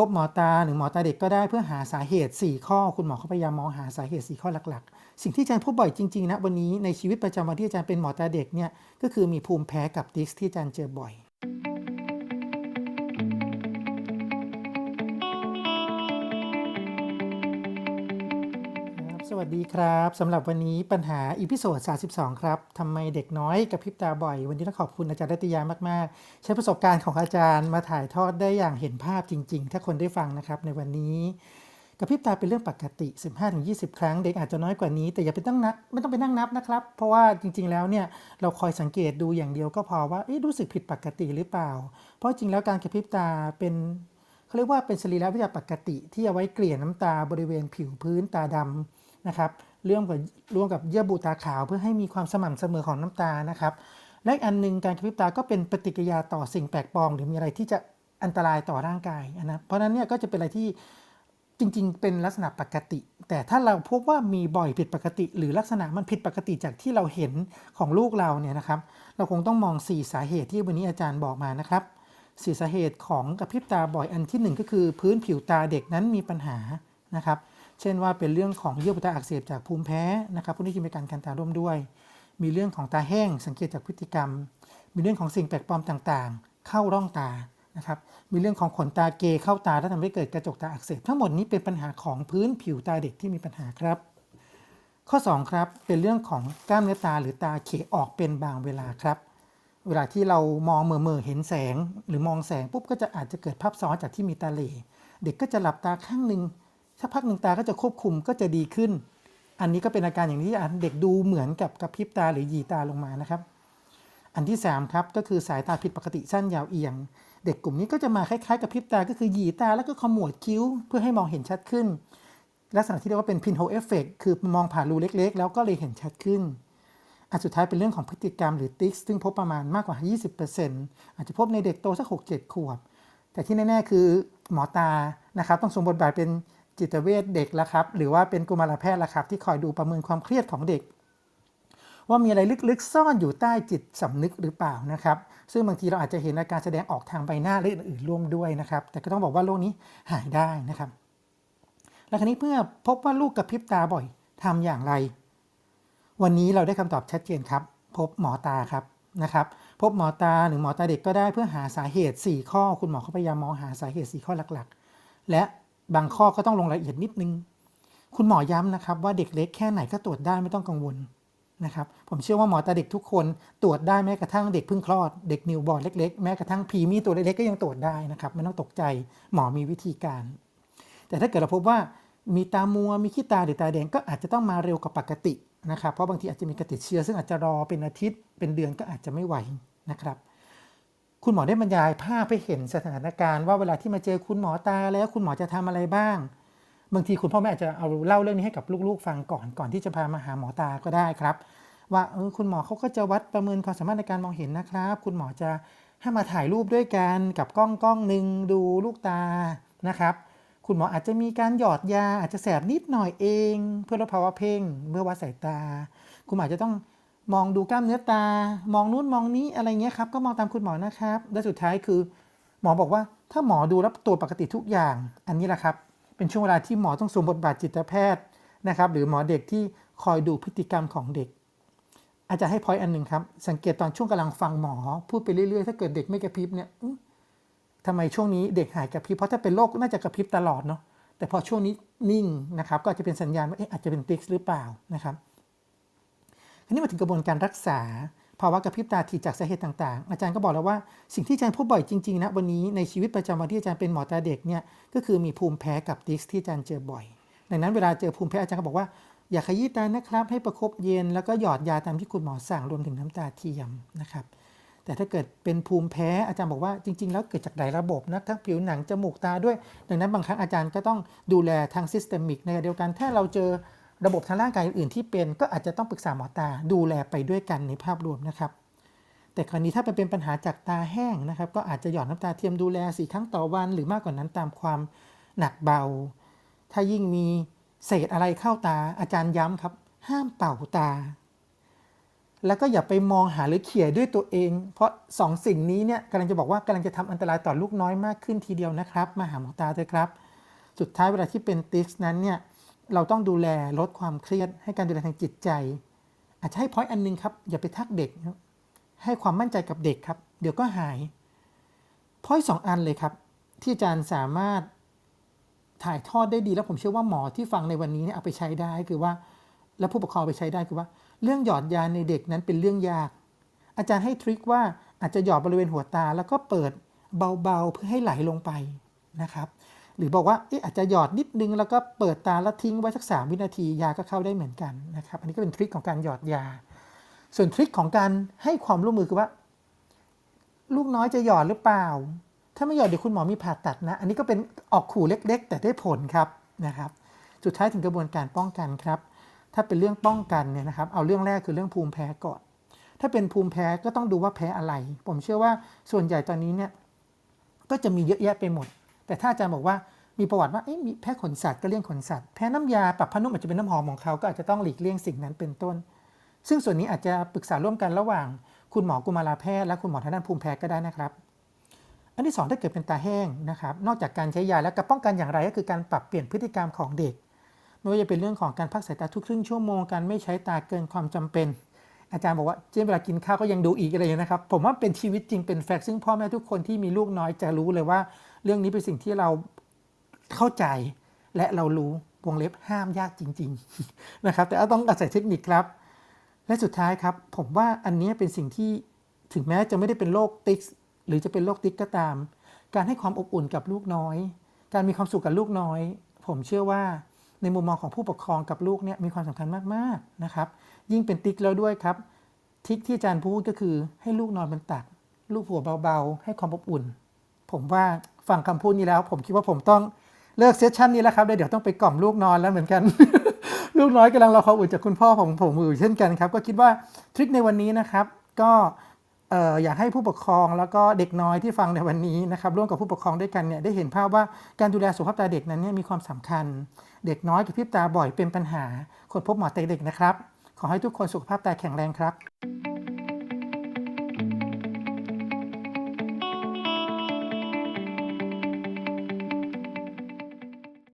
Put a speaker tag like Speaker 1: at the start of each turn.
Speaker 1: พบหมอตาหรือหมอตาเด็กก็ได้เพื่อหาสาเหตุ 4 ข้อ คุณหมอเขาพยายามมองหาสาเหตุ 4 ข้อหลักๆ สิ่งที่อาจารย์พบบ่อยจริงๆนะวันนี้ในชีวิตประจำวันที่อาจารย์เป็นหมอตาเด็กเนี่ยก็คือมีภูมิแพ้กับดิสที่อาจารย์เจอบ่อย สวัสดีครับสำหรับวันนี้ปัญหาอีพิโซด 32 ครับทำไมเด็กน้อยกระพริบตาบ่อย วันนี้ต้องขอบคุณอาจารย์รัตยามาก ๆ ใช้ประสบการณ์ของอาจารย์มาถ่ายทอดได้อย่างเห็นภาพจริง ๆ ถ้าคนได้ฟังนะครับในวันนี้กระพริบตาเป็นเรื่องปกติ 15-20 ครั้ง เด็กอาจจะน้อยกว่านี้ แต่อย่าไปตั้งนับไม่ต้องไปนั่งนับนะครับ เพราะว่าจริง ๆ แล้วเนี่ยเราคอยสังเกตดูอย่างเดียวก็พอว่าเอ๊ะรู้สึกผิดปกติหรือเปล่า เพราะจริงแล้วการกระพริบตาเป็นเขาเรียกว่าเป็นสรีรวิทยาปกติ ที่เอาไว้เกลี่ยน้ำตาบริเวณผิวพื้นตาดำ นะครับร่วมกับร่วมกับเยื่อบุตาขาว เพื่อให้มีความสม่ำเสมอของน้ำตานะครับ และอันหนึงการกระพริบตาก็เป็นปฏิกิริยาต่อสิ่งแปลกปลอม หรือมีอะไรที่จะอันตรายต่อร่างกายนะเพราะฉะนั้นเนี่ยก็จะเป็นอะไรที่จริง ๆ เป็นลักษณะปกติ แต่ถ้าเราพบว่ามีบ่อยผิดปกติ หรือลักษณะมันผิดปกติจากที่เราเห็นของลูกเราเนี่ยนะครับ เราคงต้องมอง 4 สาเหตุที่วันนี้อาจารย์บอกมานะครับสี่สาเหตุของกระพริบตาบ่อยอันที่ 1 ก็คือ พื้นผิวตาเด็กนั้นมีปัญหานะครับ เช่นว่าเป็นเรื่องของเยื่อบุตาอักเสบจากภูมิแพ้นะครับพวกนี้จะมีการคันตาร่วมด้วย มีเรื่องของตาแห้งสังเกตจากพฤติกรรม มีเรื่องของสิ่งแปลกปลอมต่างๆ เข้าร่องตานะครับมีเรื่องของขนตาเกยเข้าตาและทำให้เกิดกระจกตาอักเสบทั้งหมดนี้เป็นปัญหาของพื้นผิวตาเด็กที่มีปัญหาครับ ข้อ 2 ครับเป็นเรื่องของกล้ามเนื้อตาหรือตาเขออกเป็นบางเวลาครับ เวลาที่เรามองเมื่อเมื่อเห็นแสง หรือมองแสงปุ๊บก็จะอาจจะเกิดภาพซ้อนจากที่มีตาเหล่เด็กก็จะหลับตาข้างหนึ่ง สักพักหนึ่งตาก็จะควบคุมก็จะดีขึ้น อันนี้ก็เป็นอาการอย่างที่เด็กดูเหมือนกับกระพริบตาหรือหยีตาลงมานะครับ อันที่3ครับก็คือสายตาผิดปกติสั้นยาวเอียง เด็กกลุ่มนี้ก็จะมาคล้ายๆกับพริบตาก็คือหยีตาแล้วก็ขมวดคิ้ว เพื่อให้มองเห็นชัดขึ้น ลักษณะที่เรียกว่าเป็น pinhole effect คือมองผ่านรูเล็ก ๆ แล้วก็เลยเห็นชัดขึ้นอันสุดท้ายเป็นเรื่องของพฤติกรรมหรือติกซึ่งพบประมาณมากกว่า 20%อาจจะพบในเด็กโตสัก 6-7 ขวบ แต่ที่แน่ ๆ คือหมอตานะครับต้องสวมบทบาทเป็น จิตเวชเด็กแล้วครับ หรือว่าเป็นกุมารแพทย์ละครับ ที่คอยดูประเมินความเครียดของเด็ก ว่ามีอะไรลึกๆซ่อนอยู่ใต้จิตสำนึกหรือเปล่านะครับ ซึ่งบางทีเราอาจจะเห็นอาการแสดงออกทางใบหน้าหรืออื่นๆร่วมด้วยนะครับ แต่ก็ต้องบอกว่าโรคนี้หายได้นะครับ และคราวนี้เพื่อพบว่าลูกกระพริบตาบ่อยทำอย่างไร วันนี้เราได้คำตอบชัดเจนครับ พบหมอตาครับนะครับพบหมอตาหรือหมอตาเด็กก็ได้เพื่อหาสาเหตุ 4 ข้อ คุณหมอเขาพยายามมองหาสาเหตุ 4 ข้อหลักๆ และ บางข้อก็ต้องลงรายละเอียดนิดนึง คุณหมอย้ำนะครับว่าเด็กเล็กแค่ไหนก็ตรวจได้ไม่ต้องกังวลนะครับผมเชื่อว่าหมอตาเด็กทุกคนตรวจได้แม้กระทั่งเด็กเพิ่งคลอดเด็กนิวบอร์นเล็กๆ แม้กระทั่งพีมีตัวเล็กๆก็ยังตรวจได้นะครับไม่ต้องตกใจหมอมีวิธีการ แต่ถ้าเกิดเราพบว่ามีตามัวมีขี้ตาหรือตาแดงก็อาจจะต้องมาเร็วกว่าปกตินะครับเพราะบางทีอาจจะมีกระติดเชื้อซึ่งอาจจะรอเป็นอาทิตย์เป็นเดือนก็อาจจะไม่ไหวนะครับ คุณหมอได้บรรยายภาพให้เห็นสถานการณ์ว่าเวลาที่มาเจอคุณหมอตาแล้วคุณหมอจะทำอะไรบ้าง บางทีคุณพ่อแม่อาจจะเอาเล่าเรื่องนี้ให้กับลูกๆ ฟังก่อนก่อนที่จะพามาหาหมอตาก็ได้ครับ ว่าเออคุณหมอเขาก็จะวัดประเมินความสามารถในการมองเห็นนะครับ คุณหมอจะให้มาถ่ายรูปด้วยกันกับกล้องกล้องหนึ่งดูลูกตานะครับ คุณหมออาจจะมีการหยอดยาอาจจะแสบนิดหน่อยเอง เพื่อลดภาวะเพ่งเมื่อวัดสายตา คุณหมออาจจะต้อง มองดูกล้ามเนื้อตา มองนู้นมองนี้อะไรเงี้ยครับ ก็มองตามคุณหมอนะครับ และสุดท้ายคือ หมอบอกว่าถ้าหมอดูแล้วตัวปกติทุกอย่าง อันนี้แหละครับ เป็นช่วงเวลาที่หมอต้องสวมบทบาทจิตแพทย์นะครับ หรือหมอเด็กที่คอยดูพฤติกรรมของเด็ก อาจจะให้พอยอันหนึ่งครับ สังเกตตอนช่วงกำลังฟังหมอ พูดไปเรื่อยๆ ถ้าเกิดเด็กไม่กระพริบเนี่ยทำไมช่วงนี้เด็กหายกระพริบ เพราะถ้าเป็นโรคน่าจะกระพริบตลอดเนาะ แต่พอช่วงนี้นิ่งนะครับ ก็จะเป็นสัญญาณว่าเอ๊ะอาจจะเป็นติกหรือเปล่านะครับ ทีนี้มาถึงกระบวนการรักษาภาวะกระพริบตาที่จากสาเหตุต่างๆ อาจารย์ก็บอกแล้วว่าสิ่งที่อาจารย์พบบ่อยจริงๆนะวันนี้ในชีวิตประจำวันที่อาจารย์เป็นหมอตาเด็กเนี่ยก็คือมีภูมิแพ้กับติกที่อาจารย์เจอบ่อย ดังนั้นเวลาเจอภูมิแพ้อาจารย์ก็บอกว่าอย่าขยี้ตานะครับ ให้ประคบเย็นแล้วก็หยอดยาตามที่คุณหมอสั่งรวมถึงน้ำตาเทียมนะครับแต่ถ้าเกิดเป็นภูมิแพ้อาจารย์บอกว่าจริง ๆ แล้วเกิดจากหลายระบบนะทั้งผิวหนังจมูกตาด้วย ดังนั้นบางครั้งอาจารย์ก็ต้องดูแลทางซิสเตมิกในขณะเดียวกันถ้าเราเจอ ระบบทางร่างกายอื่นที่เป็นก็อาจจะต้องปรึกษาหมอตาดูแลไปด้วยกันในภาพรวมนะครับ แต่คราวนี้ถ้าเป็นปัญหาจากตาแห้งนะครับ ก็อาจจะหยอดน้ำตาเทียมดูแลสี่ครั้งต่อวัน หรือมากกว่านั้นตามความหนักเบา ถ้ายิ่งมีเศษอะไรเข้าตาอาจารย์ย้ำครับ ห้ามเป่าตา แล้วก็อย่าไปมองหาหรือเขี่ยด้วยตัวเอง เพราะสองสิ่งนี้เนี่ยกำลังจะบอกว่ากำลังจะทำอันตรายต่อลูกน้อยมากขึ้นทีเดียวนะครับ มาหาหมอตาเถอะครับ สุดท้ายเวลาที่เป็นติสนั้นเนี่ย เราต้องดูแลลดความเครียด ให้การดูแลทางจิตใจ อาจจะให้พอยต์อันหนึงครับ อย่าไปทักเด็กครับให้ความมั่นใจกับเด็กครับ เดี๋ยวก็หายพอยต์สองอันเลยครับ ที่อาจารย์สามารถถ่ายทอดได้ดีแล้วผมเชื่อว่าหมอที่ฟังในวันนี้เนี่ยเอาไปใช้ได้คือว่า แล้วผู้ปกครองไปใช้ได้คือว่า เรื่องหยอดยาในเด็กนั้นเป็นเรื่องยาก อาจารย์ให้ทริคว่าอาจจะหยอดบริเวณหัวตา แล้วก็เปิดเบาๆเพื่อให้ไหลลงไปนะครับ หรือบอกว่าเอ๊ะอาจจะหยอดนิดนึงแล้วก็เปิดตาแล้วทิ้งไว้สักสามวินาทียาก็เข้าได้เหมือนกันนะครับ อันนี้ก็เป็นทริคของการหยอดยา ส่วนทริคของการให้ความร่วมมือคือว่า ลูกน้อยจะหยอดหรือเปล่า ถ้าไม่หยอดเดี๋ยวคุณหมอมีผ่าตัดนะ อันนี้ก็เป็นออกขู่เล็ก ๆ แต่ได้ผลครับนะครับ สุดท้ายถึงกระบวนการป้องกันครับ ถ้าเป็นเรื่องป้องกันเนี่ยนะครับ เอาเรื่องแรกคือเรื่องภูมิแพ้ก่อน ถ้าเป็นภูมิแพ้ก็ต้องดูว่าแพ้อะไร ผมเชื่อว่าส่วนใหญ่ตอนนี้เนี่ยก็จะมีเยอะแยะไปหมด แต่ถ้าอาจารย์บอกว่ามีประวัติว่ามีแพ้ขนสัตว์ก็เลี่ยงขนสัตว์ แพ้น้ำยาปรับผ้านุ่มอาจจะเป็นน้ำหอมของเขาก็อาจจะต้องหลีกเลี่ยงสิ่งนั้นเป็นต้น ซึ่งส่วนนี้อาจจะปรึกษาร่วมกันระหว่าง คุณหมอกุมารแพทย์และคุณหมอทางด้านภูมิแพ้ก็ได้นะครับ อันที่สองถ้าเกิดเป็นตาแห้งนะครับ นอกจากการใช้ยาแล้วการป้องกันอย่างไรก็คือการปรับเปลี่ยนพฤติกรรมของเด็กไม่ว่าจะเป็นเรื่องของการพักสายตาทุกครึ่งชั่วโมงการไม่ใช้ตาเกินความจำเป็น อาจารย์บอกว่าเช่นเวลากินข้าวก็ยังดูอีกอะไรอย่างนี้นะครับผมว่าเป็นชีวิตจริงเป็นแฟกต์ซึ่งพ่อแม่ทุกคนที่มีลูกน้อยจะรู้เลยว่า เรื่องนี้เป็นสิ่งที่เราเข้าใจและเรารู้วงเล็บห้ามยากจริง ๆ นะครับ แต่ต้องอาศัยเทคนิคครับ และสุดท้ายครับ ผมว่าอันนี้เป็นสิ่งที่ถึงแม้จะไม่ได้เป็นโรคติ๊กหรือจะเป็นโรคติ๊กก็ตาม การให้ความอบอุ่นกับลูกน้อย การมีความสุขกับลูกน้อย ผมเชื่อว่า ในมุมมองของผู้ปกครองกับลูกเนี่ยมีความสำคัญมากๆนะครับ ยิ่งเป็นติ๊กแล้วด้วยครับ ทิกที่อาจารย์พูดก็คือให้ลูกนอนบนตัก ลูกหัวเบาๆ ให้ความอบอุ่น ผมว่าฟังคำพูดนี้แล้ว ผมคิดว่าผมต้องเลิกเซสชันนี้แล้วครับเดี๋ยวต้องไปกล่อมลูกนอนแล้วเหมือนกัน ลูกน้อยกำลังรอความอุ่นจากคุณพ่อของผมอยู่เช่นกันครับ ก็คิดว่าทริคในวันนี้นะครับ ก็ อยากให้ผู้ปกครองแล้วก็เด็กน้อยที่ฟังในวันนี้นะครับร่วมกับผู้ปกครองด้วยกันเนี่ยได้เห็นภาพว่าการดูแลสุขภาพตาเด็กนั้นเนี่ยมีความสำคัญ เด็กน้อยกับพิบตาบ่อยเป็นปัญหาควรพบหมอเตเด็กนะครับ ขอให้ทุกคนสุขภาพตาแข็งแรงครับ